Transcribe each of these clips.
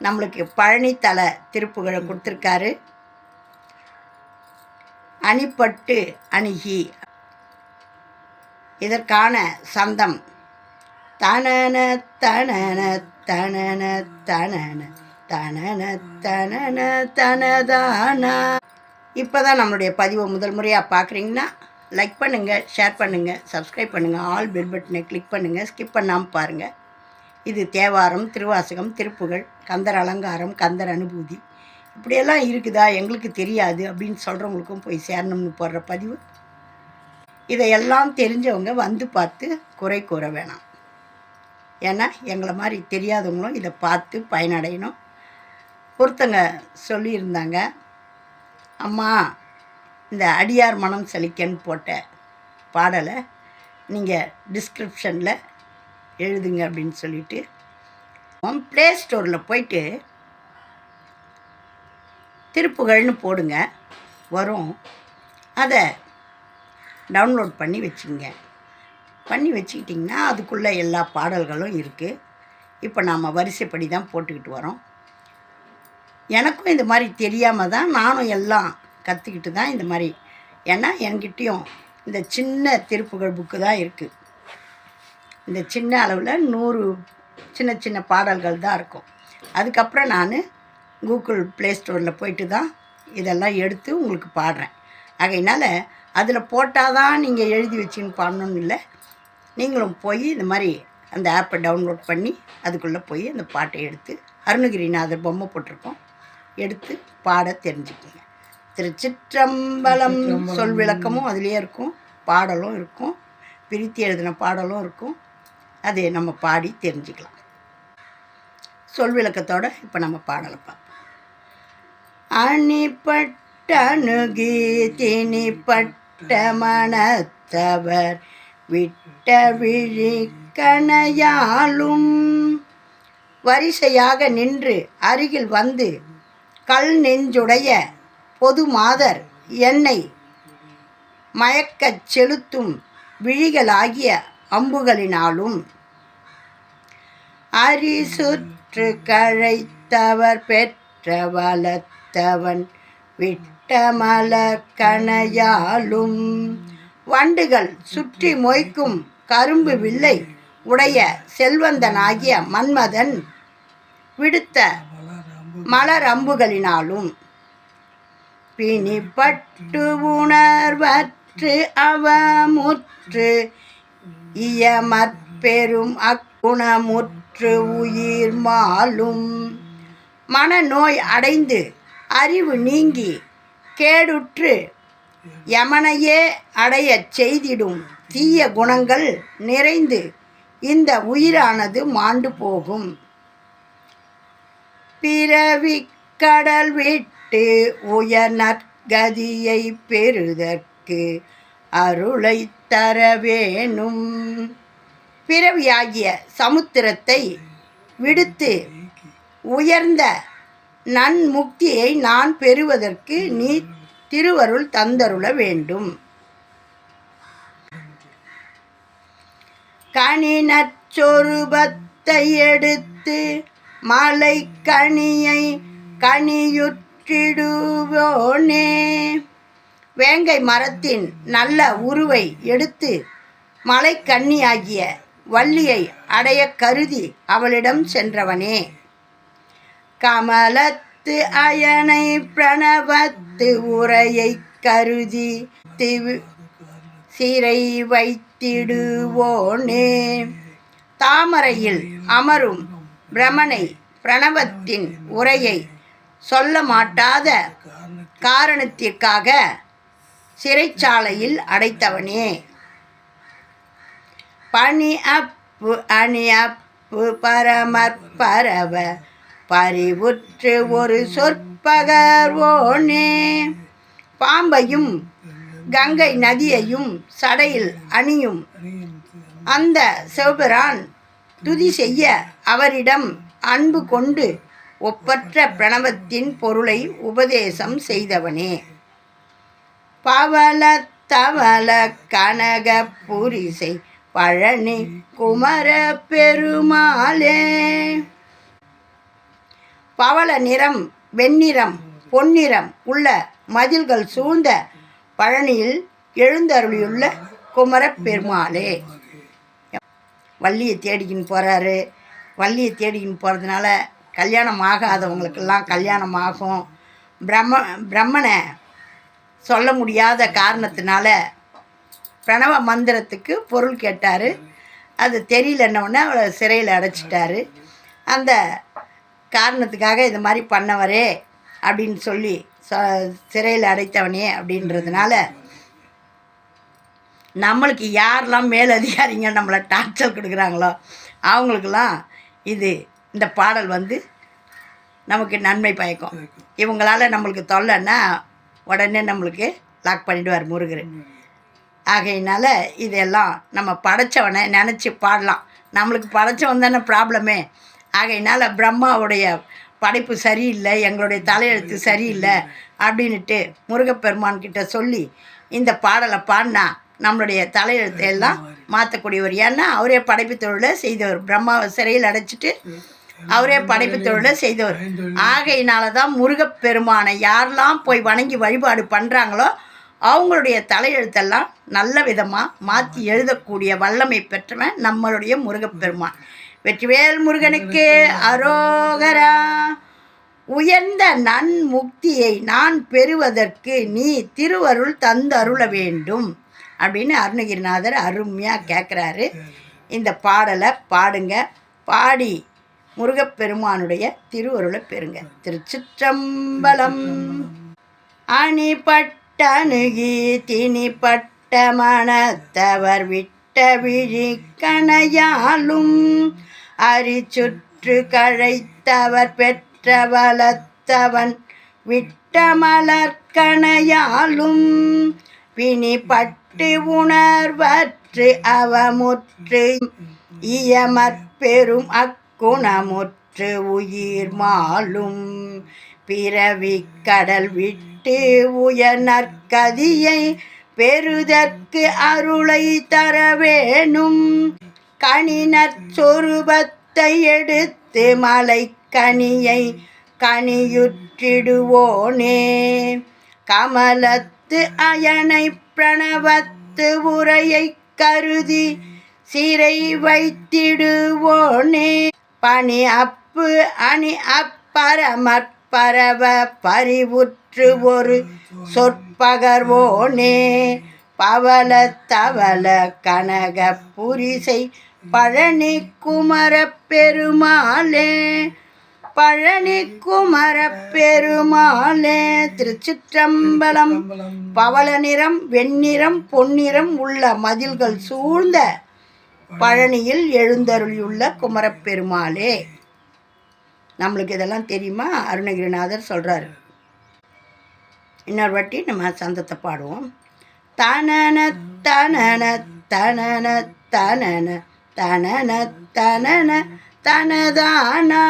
நம்மளுக்கு பழனித்தல திருப்புகழை கொடுத்துருக்காரு. அணிப்பட்டு அணுகி. இதற்கான சந்தம். தனன தனன தனன தனன தனன தனன தனதானா. இப்போ தான் நம்மளுடைய பதிவை முதல் முறையாக பார்க்குறீங்கன்னா லைக் பண்ணுங்கள் ஷேர் பண்ணுங்கள் சப்ஸ்கிரைப் பண்ணுங்கள் ஆல் பெல் பட்டனை கிளிக் பண்ணுங்கள் ஸ்கிப் பண்ணாமல் பாருங்கள் இது தேவாரம் திருவாசகம் திருப்புகழ் கந்தர் அலங்காரம் கந்தர் அனுபூதி. இப்படியெல்லாம் இருக்குதா? எங்களுக்கு தெரியாது அப்படின்னு சொல்கிறவங்களுக்கும் போய் சேரணும்னு போடுற பதிவு. இதையெல்லாம் தெரிஞ்சவங்க வந்து பார்த்து குறை கூற வேணாம். ஏன்னா எங்களை மாதிரி தெரியாதவங்களும் இதை பார்த்து பயனடையணும். ஒருத்தங்க சொல்லியிருந்தாங்க அம்மா இந்த அடியார் மனம் செழிக்கன்னு போட்ட பாடலை நீங்கள் டிஸ்கிரிப்ஷனில் எழுதுங்க அப்படின்னு சொல்லிட்டு ப்ளே ஸ்டோரில் போயிட்டு திருப்புகழ்னு போடுங்க. வரும். அதை டவுன்லோட் பண்ணி வச்சுங்க பண்ணி வச்சுக்கிட்டிங்கன்னா அதுக்குள்ளே எல்லா பாடல்களும் இருக்குது இப்போ நாம் வரிசைப்படி தான் போட்டுக்கிட்டு வரோம். எனக்கும் இந்த மாதிரி தெரியாமல் தான் நானும் எல்லாம் கற்றுக்கிட்டு தான் இந்த மாதிரி. ஏன்னா என்கிட்டேயும் இந்த சின்ன திருப்புகழ் புக்கு தான் இருக்குது இந்த சின்ன அளவில் நூறு சின்ன சின்ன பாடல்கள் தான் இருக்கும். அதுக்கப்புறம் நான் கூகுள் ப்ளே ஸ்டோரில் போயிட்டு தான் இதெல்லாம் எடுத்து உங்களுக்கு பாடுறேன். ஆகையினால் அதில் போட்டால் தான் நீங்கள் எழுதி வச்சுன்னு பாடணும்னு இல்லை. நீங்களும் போய் இந்த மாதிரி அந்த ஆப்பை டவுன்லோட் பண்ணி அதுக்குள்ளே போய் அந்த பாட்டை எடுத்து அருணகிரிநாதர் பொம்மை போட்டிருக்கோம். எடுத்து பாட தெரிஞ்சுக்கோங்க. திருச்சிற்றம்பலம் சொல் விளக்கமும் அதுலேயே இருக்கும். பாடலும் இருக்கும். பிரித்து எழுதின பாடலும் இருக்கும். அதை நம்ம பாடி தெரிஞ்சுக்கலாம். சொல் விளக்கத்தோட இப்போ நம்ம பாடலை பார்ப்போம். அணிப்பட்ட திணிப்பட்ட மனத்தவர் விட்ட விழி கணையாலும் வரிசையாக நின்று அருகில் வந்து கல் நெஞ்சுடைய பொது மாதர் என்னை மயக்கச் செலுத்தும் விழிகளாகிய அம்புகளினாலும். அரிசுற்று கழைத்தவர் பெற்ற வளர்த்தவன் விட்டமல கணையாலும். வண்டுகள் சுற்றி மொய்க்கும் கரும்பு வில்லை உடைய செல்வந்தனாகிய மன்மதன் விடுத்த மலர் அம்புகளினாலும். பிணிப்பட்டு உணர்வற்று அவமுற்று இயமற்பெரும் அக்குணமுற்று உயிர் மாலும். மனநோய் அடைந்து அறிவு நீங்கி கேடுற்று யமனையே அடையச் செய்திடும் தீய குணங்கள் நிறைந்து இந்த உயிரானது மாண்டு போகும். பிறவி கடல் விட்டு உயர் நற்கதியை பெறுதற்கு அருளை தர வேணும் பிறவியாகிய சமுத்திரத்தை விடுத்து உயர்ந்த நன்முக்தியை நான் பெறுவதற்கு நீ திருவருள் தந்தருள வேண்டும். கணினச்சொருபத்தை எடுத்து மலை கனியை கனியுற்றிடுவோனே வேங்கை மரத்தின் நல்ல உருவை எடுத்து மலைக்கண்ணியாகிய வள்ளியை அடைய கருதி அவளிடம் சென்றவனே. கமலத்து அயனை பிரணவத்து உரையை கருதி திவு சிறை வைத்திடுவோனே. தாமரையில் அமரும் பிரமனை பிரணவத்தின் உரையை சொல்ல மாட்டாத காரணத்திற்காக சிறைச்சாலையில் அடைத்தவனே. பனி அப்பு அணி அப்பு பரமற்பரவ பறிவுற்று ஒரு சொற்பகர்வோனே பாம்பையும் கங்கை நதியையும் சடையில் அணியும் அந்த சிவபிரான் துதி செய்ய அவரிடம் அன்பு கொண்டு ஒப்பற்ற பிரணவத்தின் பொருளை உபதேசம் செய்தவனே. பவள தவள கனக புரிசை பழனி குமர பெருமாளே. பவள நிறம் வெண்ணிறம் பொன்னிறம் உள்ள மதில்கள் சூழ்ந்த பழனியில் எழுந்தருளியுள்ள குமர பெருமாளே. வள்ளியை தேடிக்கின்னு போகிறாரு வள்ளியை தேடிக்கின்னு போகிறதுனால கல்யாணம் ஆகாதவங்களுக்கெல்லாம் கல்யாணம் ஆகும். பிரம்ம பிரம்மனை சொல்ல முடியாத காரணத்தினால பிரணவ மந்திரத்துக்கு பொருள் கேட்டார். அது தெரியலன்னொடனே அவளை சிறையில் அடைச்சிட்டாரு. அந்த காரணத்துக்காக இது மாதிரி பண்ணவரே அப்படின்னு சொல்லி சிறையில் அடைத்தவனே அப்படின்றதுனால நம்மளுக்கு யாரெல்லாம் மேலதிகாரிங்க நம்மளை டார்ச்சர் கொடுக்குறாங்களோ அவங்களுக்கெல்லாம் இது இந்த பாடல் வந்து நமக்கு நன்மை பயக்கும். இவங்களால நம்மளுக்கு தொல்லைன்னா உடனே நம்மளுக்கு லாக் பண்ணிடுவார் முருகர். ஆகையினால இதெல்லாம் நம்ம படைச்சவனை நினச்சி பாடலாம். நம்மளுக்கு படைச்சவன் தானே ப்ராப்ளமே ஆகையினால பிரம்மாவுடைய படைப்பு சரியில்லை எங்களுடைய தலையெழுத்து சரியில்லை அப்படின்ட்டு முருகப்பெருமான் கிட்ட சொல்லி இந்த பாடலை பாடினா நம்மளுடைய தலையெழுத்தை எல்லாம் மாற்றக்கூடியவர் ஏன்னா அவரே படைப்பு தொழிலை செய்தவர். பிரம்மாவை சிறையில் அடைச்சிட்டு அவரே படைப்பு தொழிலை செய்தவர். ஆகையினால தான் முருகப்பெருமானை யாரெல்லாம் போய் வணங்கி வழிபாடு பண்ணுறாங்களோ அவங்களுடைய தலையெழுத்தெல்லாம் நல்ல விதமாக மாற்றி எழுதக்கூடிய வல்லமை பெற்றவன் நம்மளுடைய முருகப்பெருமான். வெற்றிவேல் முருகனுக்கு அரோகரா. உயர்ந்த நன்முக்தியை நான் பெறுவதற்கு நீ திருவருள் தந்தருள வேண்டும் அப்படின்னு அருணகிரிநாதர் அருமையாக கேட்குறாரு இந்த பாடலை பாடுங்க. பாடி முருகப்பெருமானுடைய திருவருளை பெறுங்க. திருச்சிற்றம்பலம். அணிபட்டணுகி திணிப்பட்ட மனத்தவர் விட்ட விழி கணையாலும் அரிச்சுற்று கழைத்தவர் பெற்ற வளத்தவன் விட்ட மலர்கணையாலும் பிணிப்பட்டு உணர்வற்று அவமுற்று இயமற்பெரும் குணமுற்று உயிர் மாலும். பிறவி கடல் விட்டு உயர்நற்கதியை பெறுதற்கு அருளை தர வேணும். கணினற் சொருபத்தை எடுத்து மலை கனியை கனியுற்றிடுவோனே. கமலத்து அயனை பிரணவத்து உரையை கருதி சிறை வைத்திடுவோனே. பனி அப்பு அணி அப்பரமற்பரவ பரிவுற்று ஒரு சொற்பகர்வோனே பவள தவள கனக புரிசை பழனி குமர பெருமாளே. பழனி குமர பெருமாளே திருச்சிற்றம்பலம். பவள நிறம் வெண்ணிறம் பொன்னிறம் உள்ள மதில்கள் சூழ்ந்த பழனியில் எழுந்தருளியுள்ள குமரப்பெருமாளே. நம்மளுக்கு இதெல்லாம் தெரியுமா? அருணகிரிநாதர் சொல்கிறாரு இன்னொரு வாட்டி நம்ம சந்தத்தை பாடுவோம். தனன தனன தனன தனன தனன தனன தனதானா?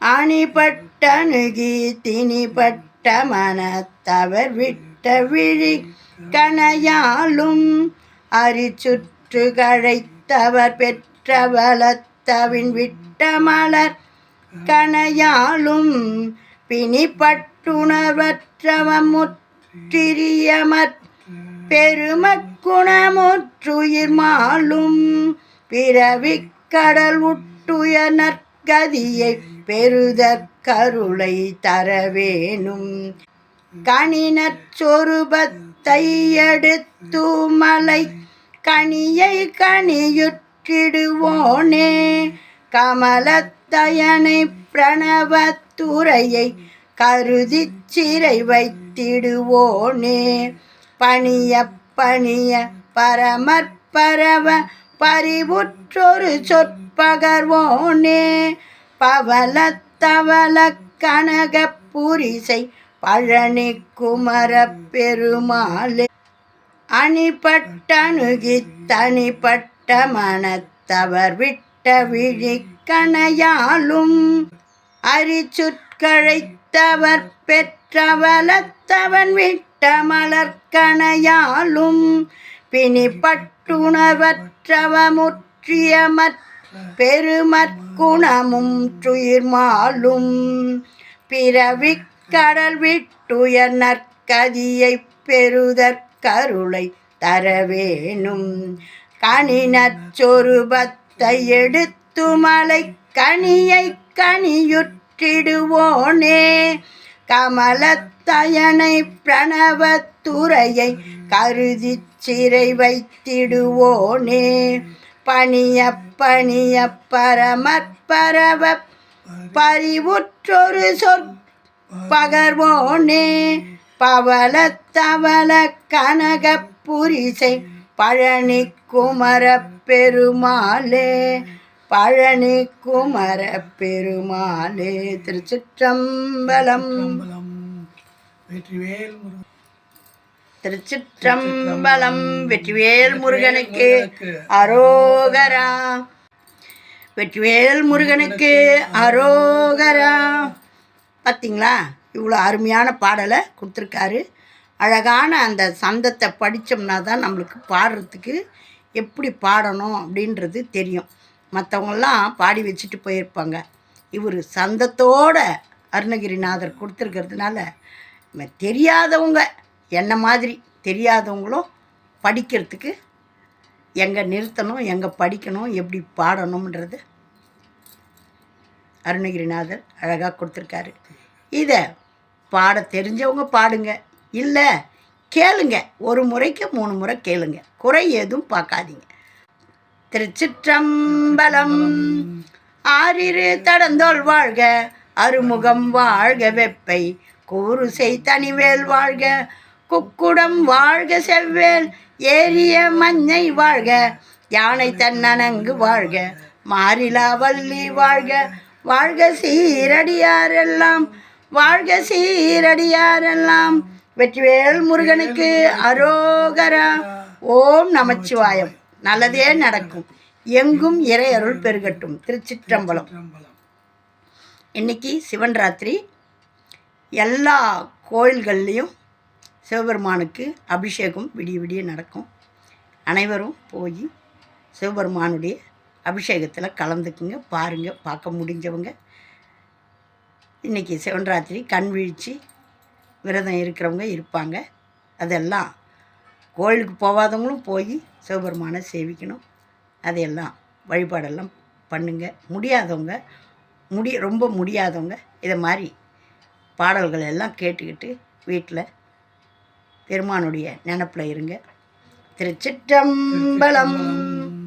அணிபட்டணுகி தினிபட்ட மனத்தவர் விட்டு விழி கணையாலும் அரிச்சுற்று கழைத்தவர் பெற்ற வளத்தவின் விட்ட மலர் கணையாலும் பிணிப்பட்டுணர்வற்றவம் முற்றிரியமற் பெருமக்குணமுற்றுயிர் மாலும் பிறவி கடல் உட்டுய நற்கதியை பெறுதற்கருளை தரவேணும் கணினற் சொருபத்தை எடுத்து மலை கனியை கனியுற்றிடுவோனே. கமலத்தயனை பிரணவத்துறையை கருதி சிறை வைத்திடுவோனே பணிய பணிய பரமற்பரவ பரிவுற்றொரு சொற்பகர்வோனே பவலத்தவல கனக புரிசை பழனி குமரப்பெருமாளே அணிபட்டணுகி தனிப்பட்ட மனத்தவர் விட்ட விழிக்கணையாலும் கணையாலும் பெற்றவலத்தவன் விட்ட மலர்கணையாலும் பிணிப்பட்டுணவற்றவமுற்றியமற் பெருமற்குணமும் துயிர்மாலும் பிறவிக் கடல் விட்டுயர் நற்கதியை பெறுதற்கருளை தரவேணும். கணினச்சொருபத்தை எடுத்து மலை கனியை கனியுற்றிடுவோனே. கமலத்தயனை பிரணவத்துறையை கருதி சிறை வைத்திடுவோனே பணிய பணிய பரமற்பரவ பரிவுற்றொரு சொற் பகர்வோனே பவளத்தவள கனக புரிசை பழனி குமர பெருமாளே பழனி குமர பெருமாளே திருச்சிற்றம்பலம். திருச்சிற்றம்பலம் வெற்றிவேல் முருகனுக்கு அரோகரா. வெற்றிவேல் முருகனுக்கு. அரோகரா. பார்த்திங்களா இவ்வளோ அருமையான பாடலை கொடுத்துருக்காரு. அழகான அந்த சந்தத்தை படித்தோம்னா தான் நம்மளுக்கு பாடுறதுக்கு எப்படி பாடணும் அப்படின்றது தெரியும். மற்றவங்களாம் பாடி வச்சுட்டு போயிருப்பாங்க. இவர் சந்தத்தோட அருணகிரிநாதர் கொடுத்துருக்கிறதுனால தெரியாதவங்க என்ன மாதிரி தெரியாதவங்களும் படிக்கிறதுக்கு எங்கே நிறுத்தணும் எங்கே படிக்கணும் எப்படி பாடணுன்றது அருணகிரிநாதர் அழகாக கொடுத்துருக்காரு. இதை பாட தெரிஞ்சவங்க பாடுங்க. இல்லை கேளுங்க. ஒரு முறைக்கு மூணு முறை கேளுங்க. குறை எதுவும் பார்க்காதீங்க. திருச்சிற்றம்பலம் ஆறிரு தடந்தோல் வாழ்க அருமுகம் வாழ்க வெப்பை கூறுசை தனிவேல் வாழ்க குக்குடம் வாழ்க செவ்வேல் ஏரிய மஞ்சை வாழ்க யானை தன்னனங்கு வாழ்க மாறிலா வள்ளி வாழ்க வாழ்க சீரடியாரெல்லாம் வாழ்க சீரடியாரெல்லாம். வெற்றிவேல் முருகனுக்கு அரோகரா. ஓம் நமச்சிவாயம். நல்லதே நடக்கும். எங்கும் இறை அருள் பெருகட்டும். திருச்சிற்றம்பலம். இன்னைக்கு சிவன் ராத்திரி. எல்லா கோயில்கள்லேயும் சிவபெருமானுக்கு அபிஷேகம் விடிய விடிய நடக்கும். அனைவரும் போய் சிவபெருமானுடைய அபிஷேகத்தில் கலந்துக்குங்க பாருங்கள் பார்க்க முடிஞ்சவங்க. இன்றைக்கி செவன்ராத்திரி கண் வீழ்ச்சி விரதம் இருக்கிறவங்க இருப்பாங்க. அதெல்லாம் கோயிலுக்கு போகாதவங்களும் போய் சிவபெருமானை சேவிக்கணும். அதையெல்லாம் வழிபாடெல்லாம் பண்ணுங்கள் முடியாதவங்க முடி ரொம்ப முடியாதவங்க இதை மாதிரி பாடல்கள் எல்லாம் கேட்டுக்கிட்டு வீட்டில் பெருமானுடைய நினப்பில் இருங்க. திருச்சிற்றம்பலம்